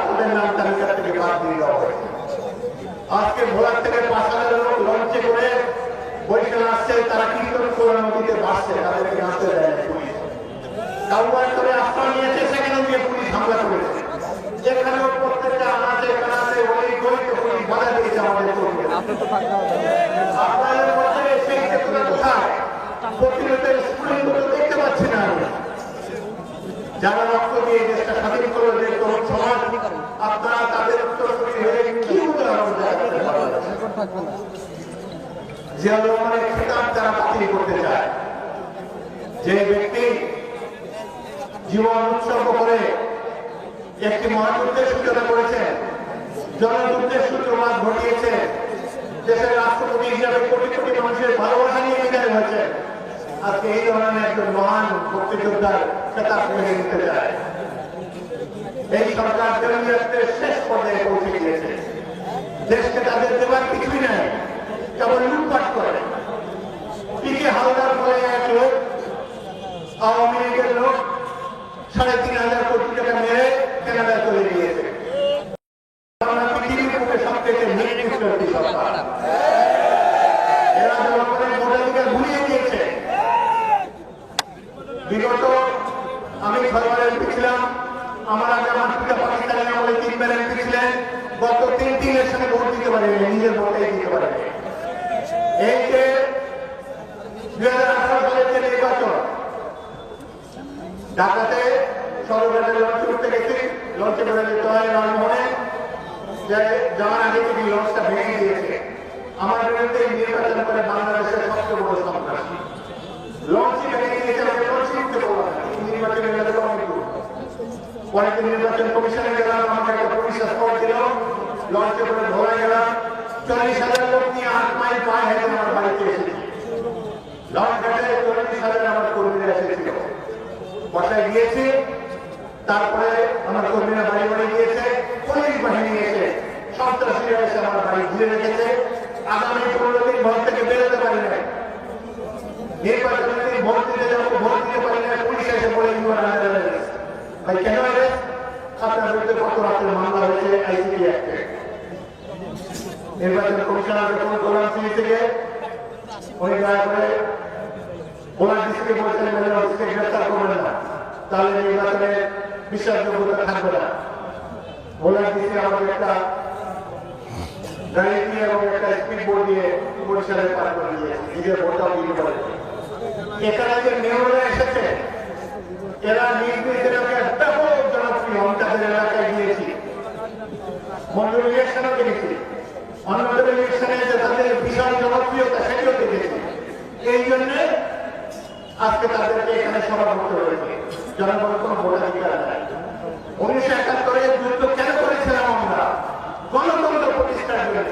তাদের নাম তালিকা থেকে বাদ দিয়ে দেওয়া হয়েছে আজকে ভোলার থেকে পাঁচ হাজার লোক লঞ্চে করে বরিশাল আসছে তারা কীর্তন করে নদীতে ভাসছে তাদেরকে নামতে দেয় পুলিশ। কাউয়ার করে আশ্রয় নিয়েছে সেখানেও গিয়ে পুলিশ হামলা করেছে। যেখানেও প্রত্যেকটা আনাচে কানাচে অনেক গরিব পুলিশ বাধা দিয়েছে আমাদের আপনাদের মধ্যে সেই ক্ষেত্রে কোথায়? প্রতিরোধের স্ফুলিঙ্গটা দেখতে পাচ্ছি না যারা রক্ত দিয়ে দেশটা স্বাধীন করে যে তরুণ সমাজ আপনারা তাদের উত্তরসূরি হয়ে কি উদাহরণ দেখাতে পারবেন জিয়া রহমানের খেতাব তারা বাতিল করতে চায়, যে ব্যক্তি জীবন উৎসর্গ করে একটি মহাযুদ্ধের সূচনা করেছেন জনযুদ্ধের সূত্রপাত ঘটিয়েছে, দেশের রাষ্ট্রপতি হিসাবে কোটি কোটি মানুষের ভালোবাসা নিয়ে বিদায় হয়েছে, আজকে এই ধরনের একজন মহান মুক্তিযোদ্ধার খেতাব মেনে নিতে চায়। এই সরকার জনগণের দেশকে তাদের দেবার কিছুই নাই, কেবল লুটপাট করে। পিকে হালদার বলে এক লোক, আওয়ামী লীগের লোক, সাড়ে তিন হাজার কোটি টাকা মেরে কেনাডায় চলে গিয়েছে এরা দিয়েছে। আমি এমপি ছিলাম, আমার আগে আমার পিতা পাকিস্তানি আমলে তিনবার এমপি ছিলেন গত তিন তিন ইলেকশনে ভোট দিতে পারেনি, নিজের ভোটে দিতে পারেনি। এই যে দুই হাজার আঠারো সালের যে নির্বাচন, ঢাকাতে লঞ্চ উঠতে গেছি। লঞ্চে করে যে আগে থেকে লঞ্চটা ভেঙে দিয়েছে? আমার বিরুদ্ধে নির্বাচন করে বাংলাদেশের সবচেয়ে বড় সন্ত্রাসী। ভেঙে দিয়েছে আমাকে লঞ্চ উঠতে পারব নির্বাচনের অনেক পরের নির্বাচন কমিশনে গেলাম, আমাকে একটা পুলিশ দিল। লঞ্চে করে ধরে গেলাম, চল্লিশ হাজার লোক নিয়ে আট মাইল পায়ে হেঁটে আমার বাড়িতে এসেছি। লঞ্চ চল্লিশ হাজার আমার কর্মীরা এসেছিল। বসায় গিয়েছি তারপরে আমার কর্মীরা বাড়ি বাড়ি গিয়েছে, পুলিশ বাহিনী এসে সন্ত্রাসীরা এসে আমার বাড়ি ঘিরে রেখেছে। আগামী পনেরো দিন ঘর থেকে বেরোতে পারি না নির্বাচনের দিন ভোট দিতে যাব, ভোট দিতে পারি না পুলিশ এসে বলে অ্যারেস্ট ভাই, কেন আপনার বিরুদ্ধে কত রাতের মামলা হয়েছে? আইসিপি অ্যাক্টে নির্বাচন কমিশনার যখন গোলাম সিং থেকে উনি দয়া করে ওনার বলছেন মেলে অফিসকে গ্রেফতার করবেন না। তাহলে নির্বাচনের বিশ্বাসযোগ্যতা থাকবে না। ওনার ডিসি আমাদের একটা গাড়ি দিয়ে এবং একটা স্পিড বোর্ড দিয়ে বরিশালে পার করে দিয়েছে, নিজের ভোটটাও দিতে পারে। এখানে যে মেয়ররা এসেছে, এরা নির্বিষ এলাকায় ব্যাপক জনপ্রিয় আমি তাদের এলাকায় গিয়েছি মন্ডল ইলেকশনও দেখেছি অন্যদের ইলেকশনে যে তাদের বিশাল জনপ্রিয়তা সেটিও দেখেছি এই জন্য আজকে তাদেরকে এখানে সভা করতে হয়েছে। জনগণের কোনো ভোটাধিকার নাই। উনিশশো একাত্তরে যুদ্ধ কেন করেছিলাম আমরা? গণতন্ত্র প্রতিষ্ঠার জন্য।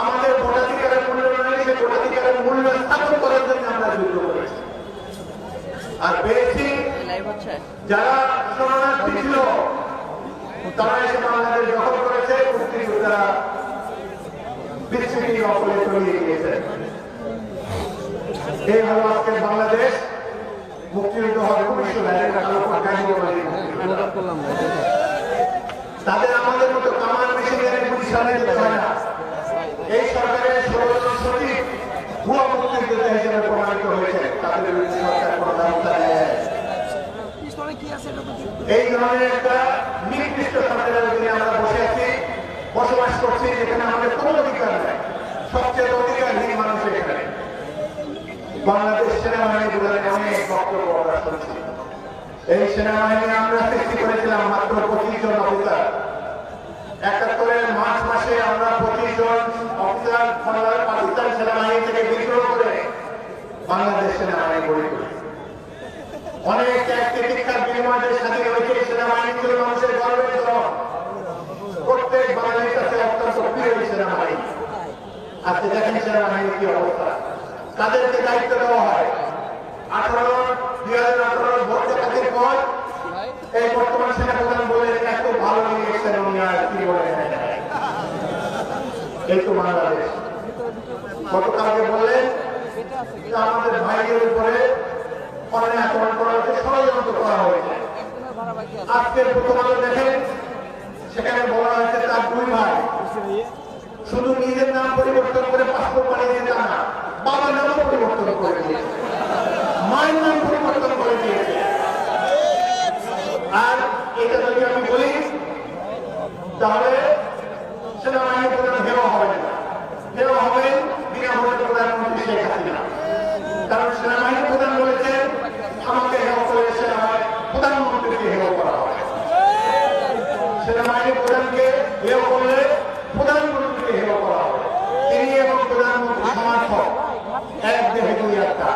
আমাদের ভোটাধিকারের মূল্য সে ভোটাধিকারের মূল্য স্থাপন করার জন্য আমরা যুদ্ধ করেছি। আর পেয়েছি যারা শরণার্থী ছিল, তারা এসে বাংলাদেশ দখল করেছে মুক্তিযোদ্ধারা বিচ্ছিন্ন দখলে তলিয়ে গিয়েছে। এই হলো আজকের বাংলাদেশ। তাদের আমাদের মতো কামান মেশিনের এই সরকারের এই ধরনের একটা নির্দিষ্ট সরকারের আমরা বসে আছি, বসবাস করছি, যেখানে আমাদের কোনো অধিকার নাই সবচেয়ে অধিকারহীন মানুষ এখানে বাংলাদেশ সেনাবাহিনী বলে অনেক আমরা শুনছি এই সেনাবাহিনী আমরা সৃষ্টি করেছিলাম মাত্র পঁচিশ জন অফিসার। একাত্তরের মার্চ মাসে আমরা পঁচিশ জন অফিসার পাকিস্তান সেনাবাহিনী থেকে বিদ্রোহ করে বাংলাদেশ সেনাবাহিনী গড়ে তুলি অনেক ত্যাগ প্রতীক্ষার বিনিময়ে স্বাধীন হয়েছে সেনাবাহিনী ছিল মানুষের গর্বের ধরন প্রত্যেক বাঙালির কাছে অত্যন্ত প্রিয় সেনাবাহিনী। আজকে দেখেন সেনাবাহিনীর কি অবস্থা। তাদেরকে দায়িত্ব দেওয়া হয়। আঠারো আমাদের ভাইয়ের উপরে অনেক আক্রমণ করা হয়েছে ষড়যন্ত্র করা হয়েছে। আজকের প্রথম আলো দেখেন, সেখানে বলা হয়েছে তার দুই ভাই। শুধু নিজের নাম পরিবর্তন করে পাসপোর্ট বানিয়েছে তা না, বাবার নামও পরিবর্তন করে দিয়েছে মায়ের নাম পরিবর্তন করে দিয়েছে আর এটা যদি আমি বলি তাহলে সেনাবাহিনী প্রধান হেও হবেন না হেও হবেন বিনামূল্যে প্রধানমন্ত্রী শেখ হাসিনা কারণ সেনাবাহিনী প্রধান বলেছেন আমাকে হেও করে সেনাবাহিনী প্রধানমন্ত্রীকে হেও করা হবে। সেনাবাহিনী প্রধানকে হেও করলে প্রধানমন্ত্রীকে হেও করা হবে। তিনি এবং প্রধানমন্ত্রী সমর্থক। এক দেহে দুই আত্মা।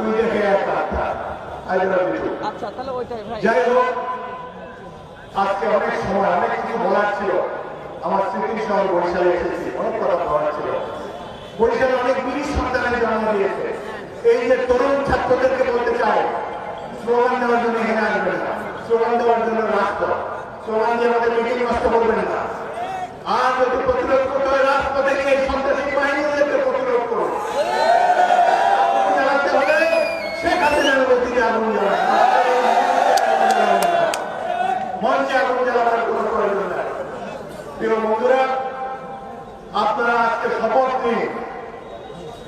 দুই দেহে এক আত্মা। আচ্ছা তাহলে যাই হোক আজকে অনেক সময় অনেক কিছু বলার ছিল। আমার স্মৃতি শহর বরিশালে এসেছি অনেক কথা বলার ছিল। বরিশালে অনেক বীর সন্তানের জন্ম দিয়েছে। এই যে তরুণ ছাত্রদেরকে বলতে চাই, স্লোগান দেওয়ার জন্য এখানে আসবেন না। স্লোগান দেওয়ার জন্য রাস্তা। স্লোগান দিয়ে আমাদের মিটিং নষ্ট করবেন না। আর যদি প্রতিরোধ করতে হয়, রাজপথে গিয়ে সন্ত্রাসী বাহিনীদেরকে প্রতিরোধ করুন। জ্বালাতে হলে শেখ হাসিনার গতিতে আগুন মঞ্চে আগুন জ্বালানোর কোনো প্রয়োজন নাই। প্রিয় বন্ধুরা, আপনারা আজকে শপথ নিন।